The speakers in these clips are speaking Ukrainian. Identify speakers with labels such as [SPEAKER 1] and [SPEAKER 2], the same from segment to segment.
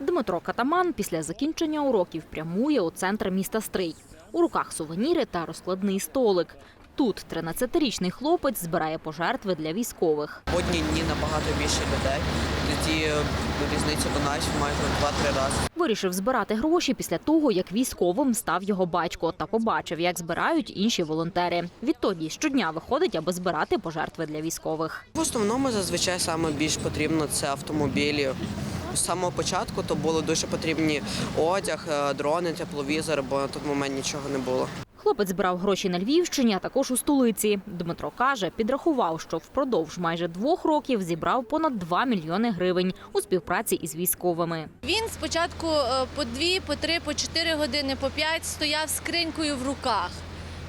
[SPEAKER 1] Дмитро Катаман після закінчення уроків прямує у центр міста Стрий. У руках сувеніри та розкладний столик. Тут 13-річний хлопець збирає пожертви для військових.
[SPEAKER 2] Одні дні набагато більше людей. Тоді е, різниця до нас майже 2-3 рази.
[SPEAKER 1] Вирішив збирати гроші після того, як військовим став його батько, та побачив, як збирають інші волонтери. Відтоді щодня виходить, аби збирати пожертви для військових.
[SPEAKER 2] В основному зазвичай саме більш потрібно це автомобілі. З самого початку то було дуже потрібні одяг, е, дрони, тепловізор, бо на той момент нічого не було.
[SPEAKER 1] Хлопець збирав гроші на Львівщині, а також у столиці. Дмитро каже, підрахував, що впродовж майже двох років зібрав понад 2 мільйони гривень у співпраці із військовими.
[SPEAKER 3] Він спочатку е, по дві, по три, по чотири години, по п'ять стояв з скринькою в руках.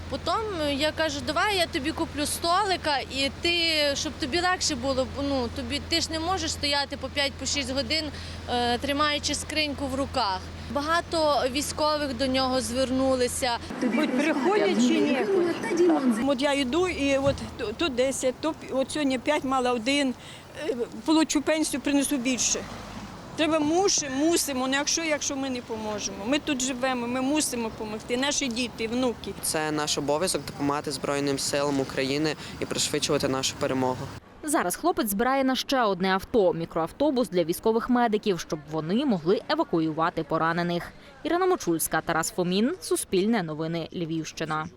[SPEAKER 3] Потім е, я кажу, давай я тобі куплю столика, і ти, щоб тобі легше було, ну тобі ти ж не можеш стояти по 5 по 6 годин, е, тримаючи скриньку в руках. Багато військових до нього звернулися.
[SPEAKER 4] Хоч приходять чи ні. От я йду і от то- то 10, то от сьогодні 5 мала один, е, получу пенсію, принесу більше. Треба мусимо, мусимо. Не якщо, якщо ми не поможемо. Ми тут живемо, ми мусимо допомогти. Наші діти, внуки.
[SPEAKER 2] Це наш обов'язок допомагати Збройним силам України і пришвидшувати нашу перемогу.
[SPEAKER 1] Зараз хлопець збирає на ще одне авто мікроавтобус для військових медиків, щоб вони могли евакуювати поранених. Ірина Мочульська, Тарас Фомін, Суспільне новини, Львівщина.